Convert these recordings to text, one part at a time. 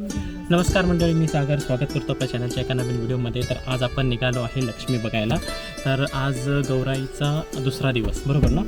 नमस्कार मंडळी मी सागर. स्वागत करतो आपल्या चॅनलच्या एका नवीन व्हिडिओमध्ये तर आज आपण निघालो आहे लक्ष्मी बघायला. तर आज गौराईचा दुसरा दिवस बरोबर ना?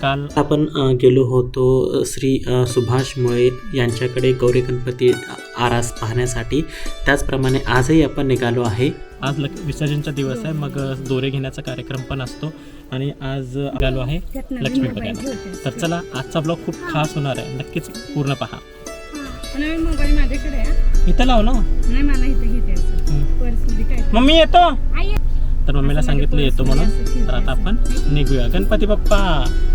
काल आपण गेलो होतो श्री सुभाष मुळे यांच्याकडे गौरी गणपती आरास पाहण्यासाठी. त्याचप्रमाणे आजही आपण निघालो आहे. आज लक विसर्जनचा दिवस आहे. मग दोरे घेण्याचा कार्यक्रम पण असतो. आणि आज निघालो आहे लक्ष्मी बघायला. तर चला आजचा ब्लॉग खूप खास होणार आहे. नक्कीच पूर्ण पहा. नवीन मोबाईल माझ्याकडे आहे. इथं लाव ना. नाही मला इथे घेते असं. हं. पर्समध्ये काय? मम्मी येतो? आई तर मम्मीला सांगितलं येतो म्हणून. तर आता आपण निघूया. गणपती बाप्पा.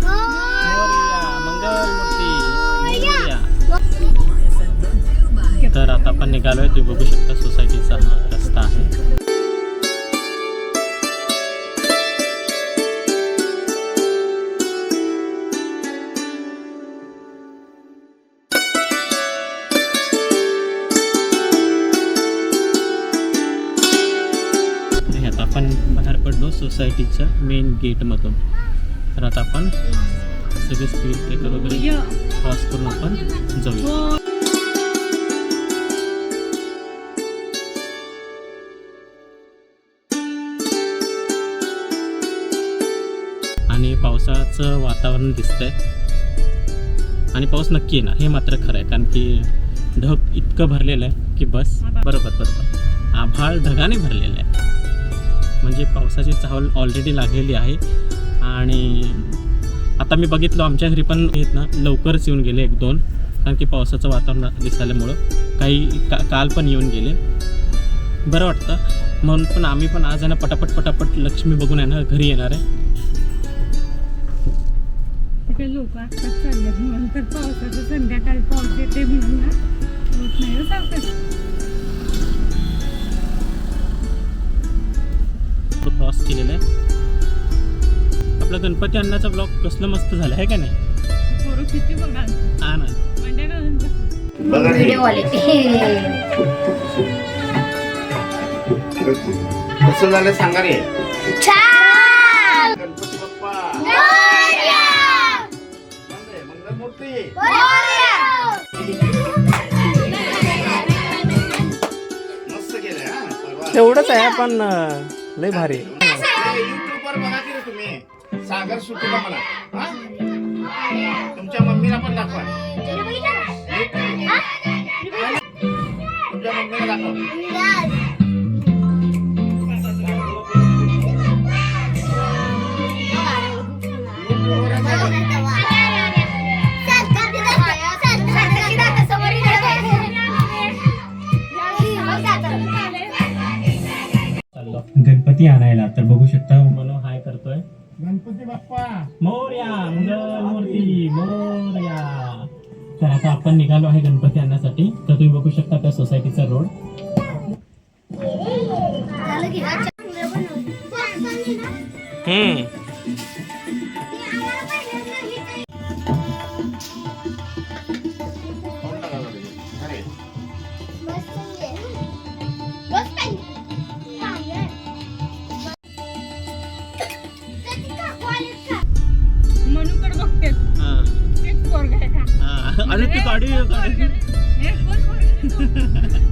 मोरया, मंगलमूर्ती. मोरया. तर आता आपण निघालोय. तुम्ही बघू शकता सोसायटीचा हा रस्ता आहे. आपण बाहेर पडलो सोसायटीच्या मेन गेटमधून. तर आता आपण सगळे स्पीड ब्रेकर वगैरे क्रॉस करून आपण जाऊया. आणि पावसाळ्याचं वातावरण दिसतंय. आणि पाऊस नक्की येणार हे मात्र खरं आहे. कारण की ढग इतकं भरलेलं आहे की बस बरोबर बरोबर. आभाळ ढगाने भरलेलं आहे. म्हणजे पावसाची चावल ऑलरेडी लागलेली आहे. आणि आता मी बघितलं आमच्या घरी पण येत ना लवकरच येऊन गेले एक दोन. कारण की पावसाचं वातावरण दिसल्यामुळं काही का काल पण येऊन गेले. बरं वाटतं. म्हणून पण आम्ही पण आज आहे ना पटापट पटापट लक्ष्मी बघून आहे ना घरी येणार आहे. लोक आत्ताच चालले म्हणून तर पावसाचं संध्याकाळी पाऊस येते म्हणून ना. होत नाही हो क्रॉस केलेला आहे. आपला गणपती अण्णाचा ब्लॉग कसलं मस्त झालं आहे का नाही? हा ना. म्हणजे कसं झालं सांगा रे. गणपती बाप्पा. मंगलमूर्ती. हा. तेवढंच आहे पण लय भारी. युट्यूब सागर सुटला मला हा? तुमच्या मम्मीला पण दाखवा तुमच्या मम्मीला दाखवा YouTube वर आहे बघा. चाललो गणपती आणायला तर बघू शकता बाप्पा. मोर्या मंगलमूर्ती मोर्या. तर आता आपण निघालो आहे गणपती आणण्यासाठी. तर तुम्ही बघू शकता त्या सोसायटीचा रोड. हम्म.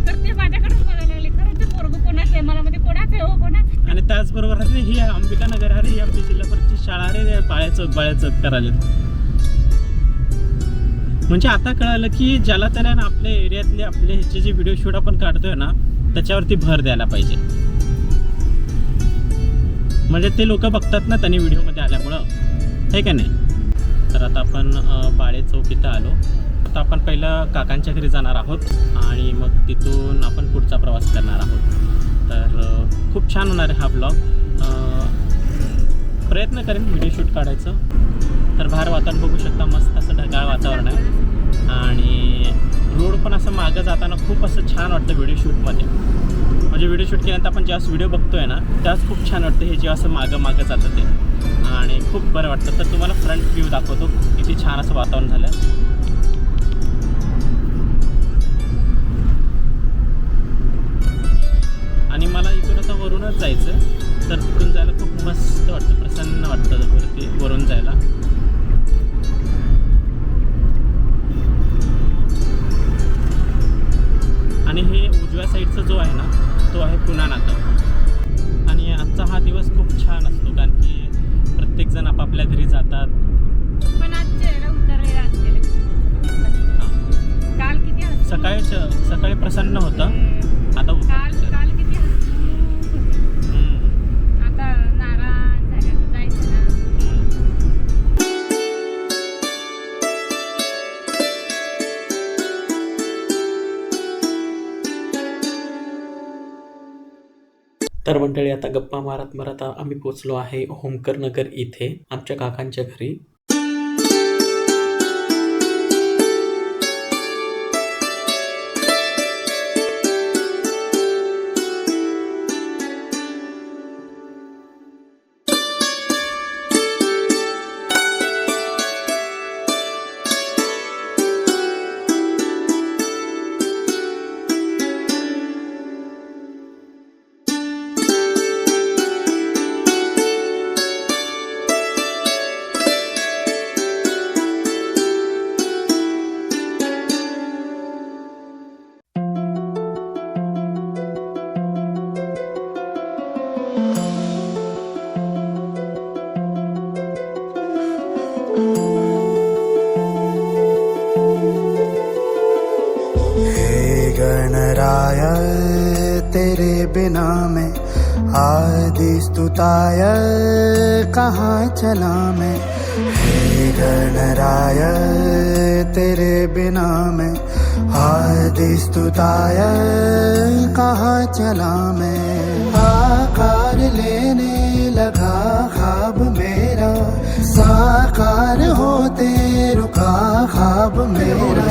तर ते माझ्याकडे बघायला लागले खरं ते पोरग कोणाचं आहे मला मध्ये कोणाचं आहे हो आणि त्याचबरोबर अरे ही अंबिका नगर अरे ही आमची जिल्हा परिषद शाळा अरे बाळ्याचं बाळ्याचं करायला. म्हणजे आता कळालं की ज्याला त्याला ना आपल्या एरियातले आपले ह्याचे जे व्हिडिओ शूट आपण काढतोय ना त्याच्यावरती भर द्यायला पाहिजे. म्हणजे ते लोक बघतात ना त्यांनी व्हिडिओमध्ये आल्यामुळं. हे का नाही? तर आता आपण बाळे चौक इथं आलो. आता आपण पहिलं काकांच्या घरी जाणार आहोत आणि मग तिथून आपण पुढचा प्रवास करणार आहोत. तर खूप छान होणार आहे हा ब्लॉग. प्रयत्न करेन व्हिडिओ शूट काढायचं. तर बाहेर वातावरण बघू शकता मस्त असं ढगाळ वातावरण आहे. आणि रोड पण असं मागं जाताना खूप असं छान वाटतं व्हिडिओ शूटमध्ये. म्हणजे व्हिडिओ शूट केल्यानंतर आपण ज्यावेळेस व्हिडिओ बघतोय ना त्याच खूप छान वाटतं हे जेव्हा असं मागं मागं जातं ते. आणि खूप बरं वाटतं. तर तुम्हाला फ्रंट व्ह्यू दाखवतो किती छान असं वातावरण झालं. वरूनच जायचं. तर तिथून जायला खूप मस्त वाटतं प्रसन्न वाटतं वरती वरून जायला. साईडचा जो आहे ना तो आहे पुन्हा नातं आणि आजचा हा दिवस खूप छान असतो कारण की प्रत्येकजण आपापल्या घरी जातात. पण आज हां. सकाळी सकाळी प्रसन्न होतं. आता मंडळी आता गप्पा मारत मारत आम्ही पोचलो आहे होमकर नगर इथे आमच्या काकांच्या घरी. गणराय तेरे बिना मैं आदि स्तुताय कहाँ चला मैं? हे गणराय तेरे बिना मैं आदि स्तुताय कहाँ चला मैं? आकार लेने लगा खाब मेरा साकार होते रुका खाब मेरा।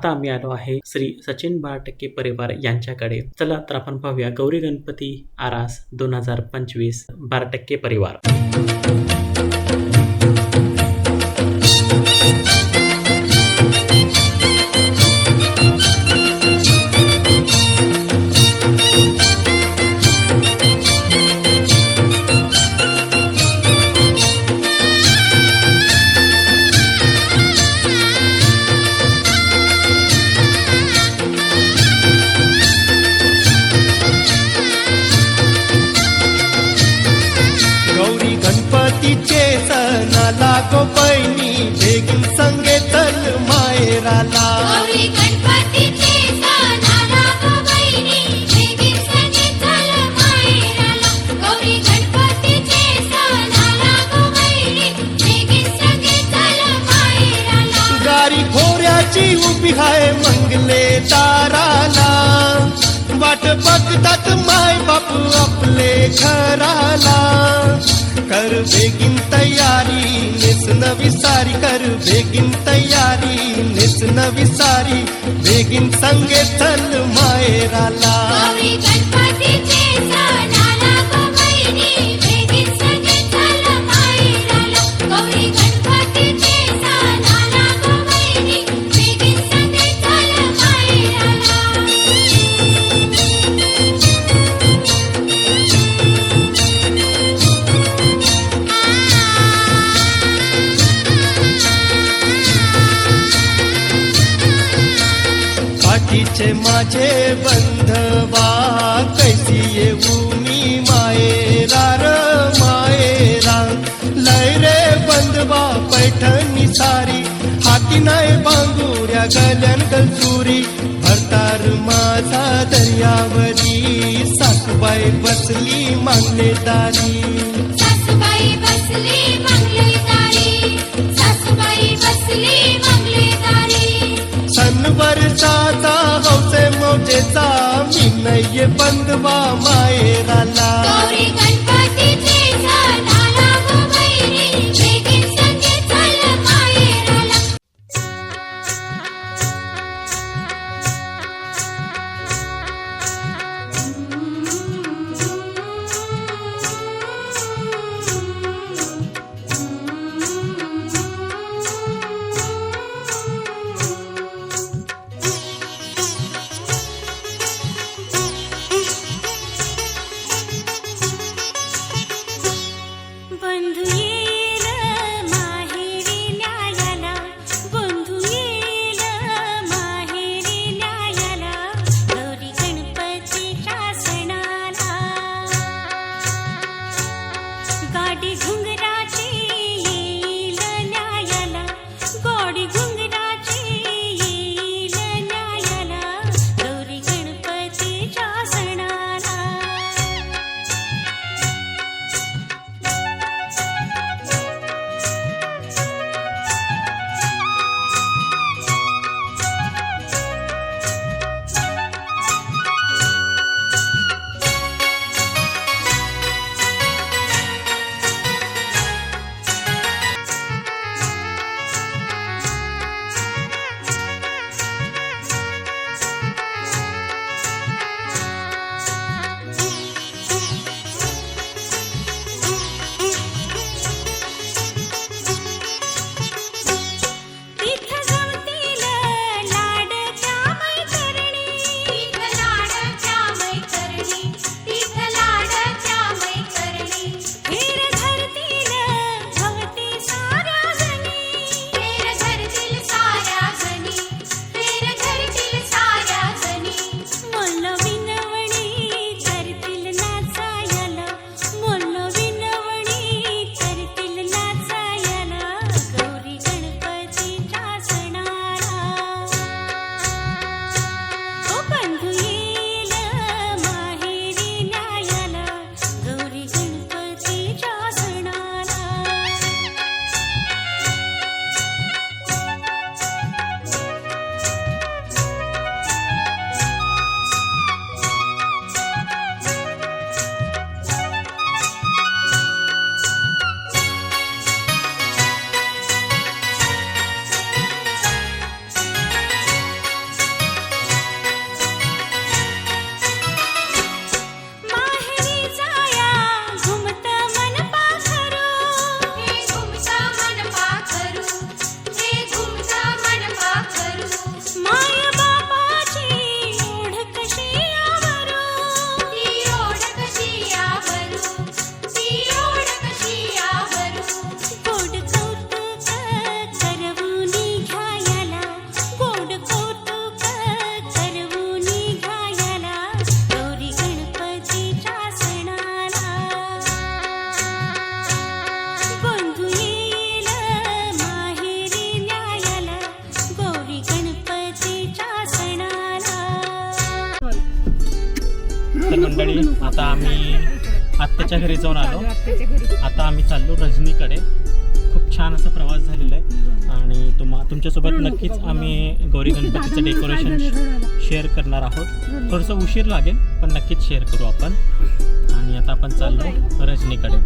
आता आम्ही आलो आहे श्री सचिन बारा टक्के परिवार यांच्याकडे. चला तर आपण पाहूया गौरी गणपती आरास दोन हजार पंचवीस बारा टक्के परिवार. माहेराला गारी खोऱ्याची उभी आहे मंगले दाराला. वाट बघतात माय बापू आपले घराला. कर बेगीन विसारी कर बेगीन तयारी नेसन विसारी बेगीन संगे चल मायराला बंधवा कशी येऊ मी मायेला र मायेला लय रे बंधवा पैठणी सारी। हाती नाही बांगुऱ्या गलन गलचुरी भरतार माझा दर्यावरी सासूबाई बसली मागणे दारी। सनवर नये बंधवा मायेराला आम्ही आत्ताच्या घरी जाऊन आलो. आता आम्ही चाललो रजनीकडे. खूप छान असा प्रवास झालेला आहे. आणि तुम्हा तुमच्यासोबत नक्कीच आम्ही गौरी गणपतीचं डेकोरेशन शेअर करणार आहोत. थोडंसं उशीर लागेल पण नक्कीच शेअर करू आपण. आणि आता आपण चाललो रजनीकडे.